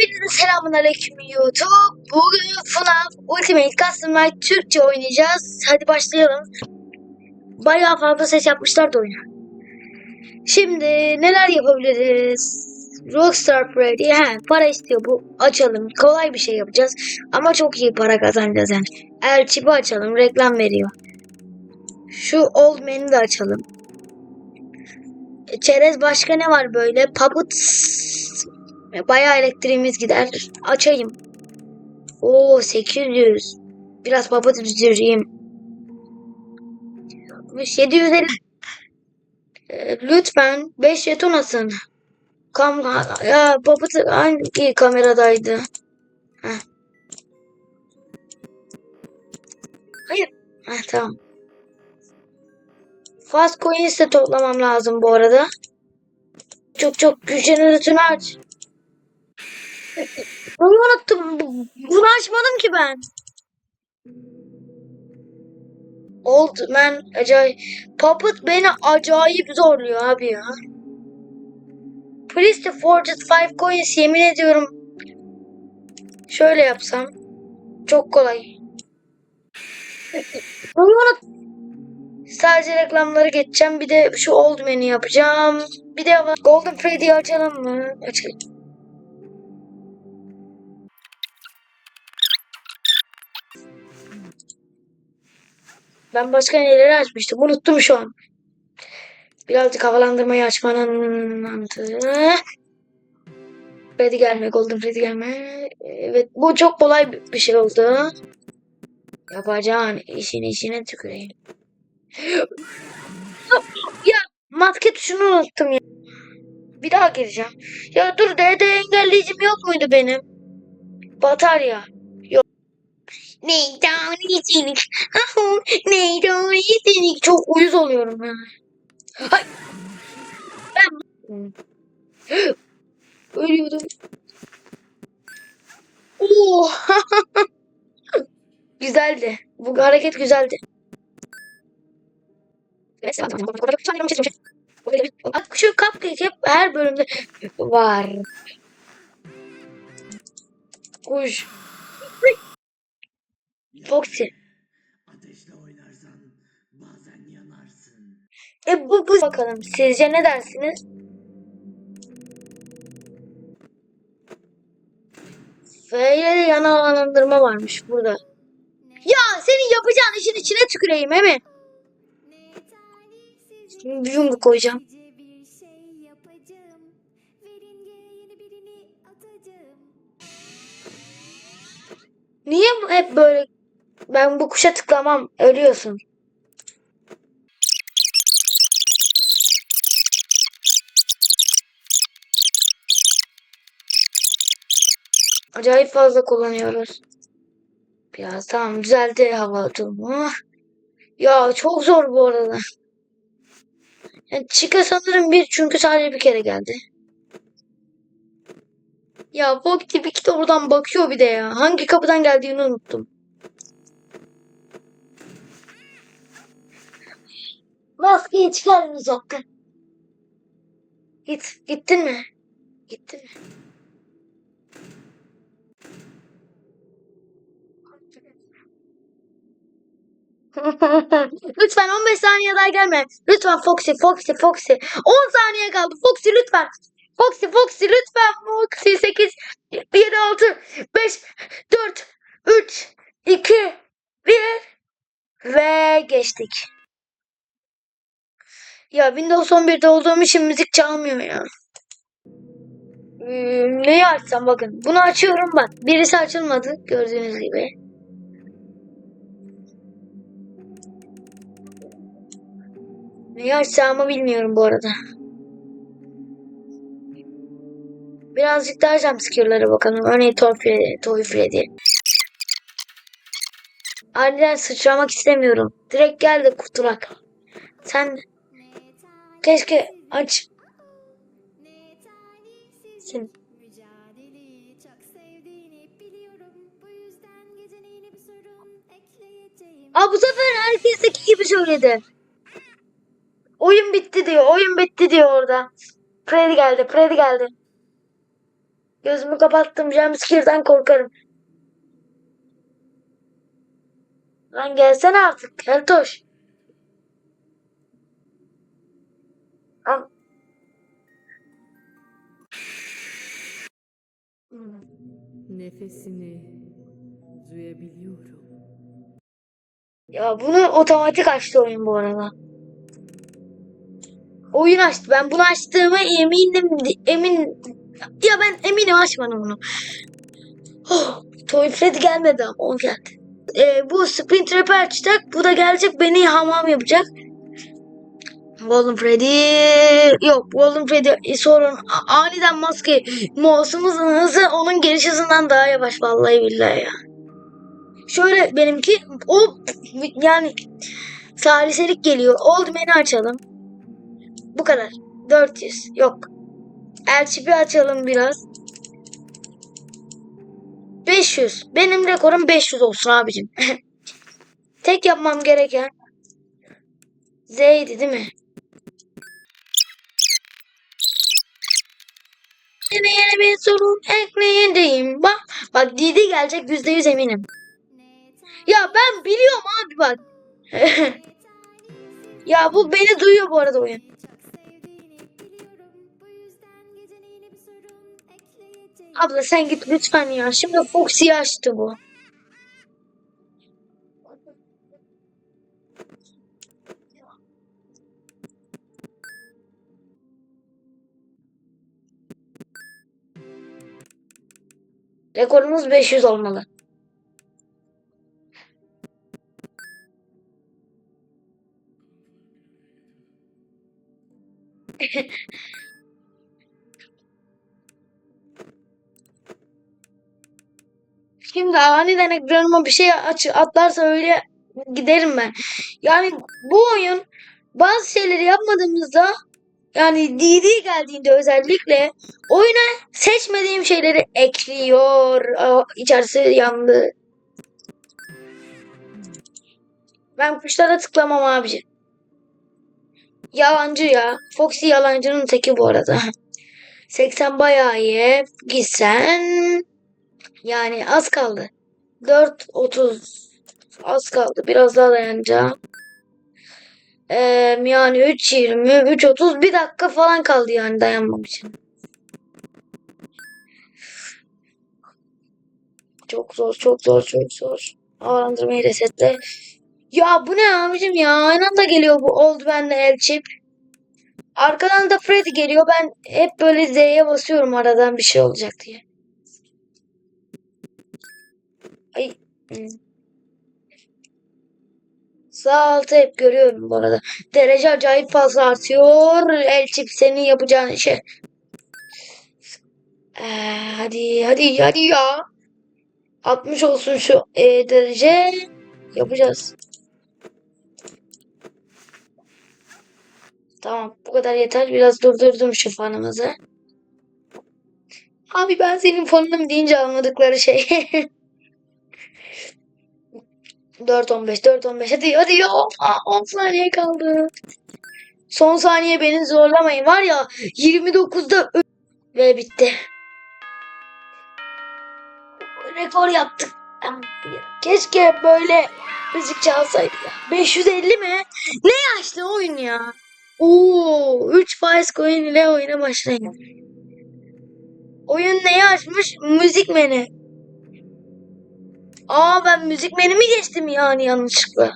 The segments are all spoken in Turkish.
Hepinize selamun aleyküm YouTube. Bugün FNAF Ultimate Custom Night Türkçe oynayacağız. Hadi başlayalım. Bayağı fazla ses yapmışlar da oyuna. Şimdi neler yapabiliriz? Rockstar Freddy. He, para istiyor bu. Açalım. Kolay bir şey yapacağız. Ama çok iyi para kazanacağız yani. El çipi açalım. Reklam veriyor. Şu Old Man'i de açalım. E, Çerez başka ne var böyle? Puppet Bayağı elektriğimiz gider. Açayım. Oo 800. Biraz baba düzdüreyim. 750. Ee, lütfen 5 jeton atın. Kam ya baba hangi kameradaydı? Heh. Hayır. Heh, tamam. Fast coins de toplamam lazım bu arada. Çok çok jeneratörünü aç. Onu unuttum. Bu- Bunu açmadım ki ben. Oldu ben acayip. Puppet beni acayip zorluyor abi ya. Please the forged five coins yemin ediyorum. Şöyle yapsam. Çok kolay. Onu unut. Sadece reklamları geçeceğim. Bir de şu old menü yapacağım. Bir de Golden Freddy'yi açalım mı? Açalım. Ben başka neleri açmıştım. Unuttum şu an. Birazcık havalandırmayı açmanın mantığı. Freddy gelme, Golden Freddy gelme. Evet, bu çok kolay bir şey oldu. Yapacağın işin işine tüküreyim. ya maske tuşunu unuttum ya. Bir daha gireceğim. Ya dur DD engelleyicim yok muydu benim? Batarya. Neydi yetenek? Ahu, neydi yetenek? Çok uyuz oluyorum ya. Hay. Ben... Ölüyordum. Oo. güzeldi. Bu hareket güzeldi. Bak Şu cupcake hep her bölümde var. Kuş. Foxy. Ateşle oynarsan bazen yanarsın. E bu, bu bakalım. Sizce ne dersiniz? F'ye de yana alandırma varmış burada. Ya senin yapacağın işin içine tüküreyim he mi? Şimdi bir yumruk koyacağım. Bir şey yapacağım. Verin yeni birini atacağım. Niye bu- hep böyle ben bu kuşa tıklamam ölüyorsun. Acayip fazla kullanıyoruz. Biraz tamam düzeldi hava durumu. Ya çok zor bu arada. Yani Chica sanırım bir çünkü sadece bir kere geldi. Ya Foxy bir de oradan bakıyor bir de ya. Hangi kapıdan geldiğini unuttum. Maskeyi çıkarın uzaktan. Git. Gittin mi? Gittin mi? lütfen 15 saniye daha gelme. Lütfen Foxy, Foxy, Foxy. 10 saniye kaldı. Foxy lütfen. Foxy, Foxy lütfen. Foxy 8, 7, 6, 5, 4, 3, 2, 1 ve geçtik. Ya Windows 11'de olduğum için müzik çalmıyor ya. Hmm, neyi açsam bakın. Bunu açıyorum bak. Birisi açılmadı gördüğünüz gibi. Neyi açacağımı bilmiyorum bu arada. Birazcık daha jumpscare'lara bakalım. Örneğin Toy. Toy Freddy. Aniden sıçramak istemiyorum. Direkt gel de kurtulak. Sen keşke aç. Sen. Aa bu sefer herkesteki gibi söyledi. Oyun bitti diyor. Oyun bitti diyor orada. Freddy geldi. Freddy geldi. Gözümü kapattım. Jumpscare'den korkarım. Lan gelsene artık. Keltoş. Al. Nefesini duyabiliyorum. Ya bunu otomatik açtı oyun bu arada. Oyun açtı. Ben bunu açtığıma eminim. Emin ya ben eminim açmadım bunu. Oh, Toy Freddy gelmedi ama o geldi. Ee, bu Sprint Trap'i açacak. Bu da gelecek beni hamam yapacak. Golden Freddy yok Golden Freddy sorun A- aniden maske mouse'umuzun hızı onun geliş hızından daha yavaş vallahi billahi ya. Şöyle benimki o yani saliselik geliyor. Old Man'i açalım. Bu kadar. 400. Yok. El çipi açalım biraz. 500. Benim rekorum 500 olsun abicim. Tek yapmam gereken Z'ydi değil mi? Yine yeni bir sorun ekleyeceğim. Bak, bak Didi gelecek %100 eminim. Ya ben biliyorum abi bak. ya bu beni duyuyor bu arada oyun. Abla sen git lütfen ya. Şimdi Foxy'yi açtı bu. Rekorumuz 500 olmalı. Şimdi aniden ekranıma bir şey aç, atlarsa öyle giderim ben. Yani bu oyun bazı şeyleri yapmadığımızda yani DD geldiğinde özellikle oyuna seçmediğim şeyleri ekliyor. Aa, İçerisi yandı. Ben kuşlara tıklamam abici. Yalancı ya. Foxy yalancının teki bu arada. 80 bayağı iyi. Gitsen yani az kaldı. 4.30 az kaldı. Biraz daha dayanacağım. Ee, yani 3.20 3.30 bir dakika falan kaldı yani dayanmam için. Çok zor, çok zor, çok zor. Havalandırmayı resetle. Ya bu ne abicim ya? Aynı anda geliyor bu oldu bende el chip. Arkadan da Freddy geliyor. Ben hep böyle Z'ye basıyorum aradan bir şey olacak diye. Ay. hmm. Sağ altı hep görüyorum bu arada. Derece acayip fazla artıyor. El çip senin yapacağın işe. Ee, hadi hadi hadi ya. 60 olsun şu e, derece. Yapacağız. Tamam bu kadar yeter. Biraz durdurdum şu fanımızı. Abi ben senin fonunum deyince anladıkları şey. 4.15 4.15 hadi hadi ya 10 saniye kaldı. Son saniye beni zorlamayın var ya 29'da ö- ve bitti. Rekor yaptık. Keşke böyle müzik çalsaydı ya. 550 mi? Ne yaşlı oyun ya? Oo, 3 faiz coin ile oyuna başlayın. Oyun neyi açmış? Müzik menü. Aa ben müzik menü mü geçtim yani yanlışlıkla?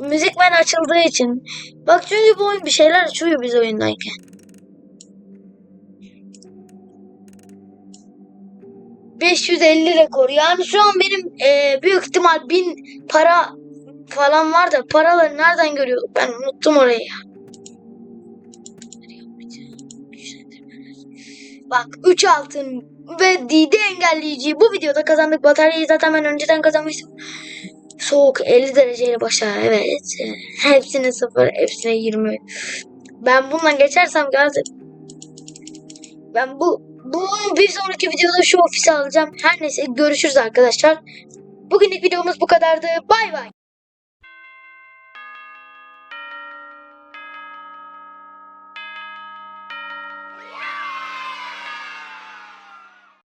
Müzik men açıldığı için. Bak çünkü bu oyun bir şeyler açıyor biz oyundayken. ...550 rekor. Yani şu an benim e, büyük ihtimal 1000 para falan var da paraları nereden görüyorduk? Ben unuttum orayı. Bak 3 altın ve DD engelleyiciyi bu videoda kazandık. Bataryayı zaten ben önceden kazanmıştım. Soğuk 50 dereceyle başlar. Evet. Hepsine 0, hepsine 20. Ben bundan geçersem geldim. Ben bu bu bir sonraki videoda şu ofisi alacağım. Her neyse görüşürüz arkadaşlar. Bugünlük videomuz bu kadardı. Bay bay.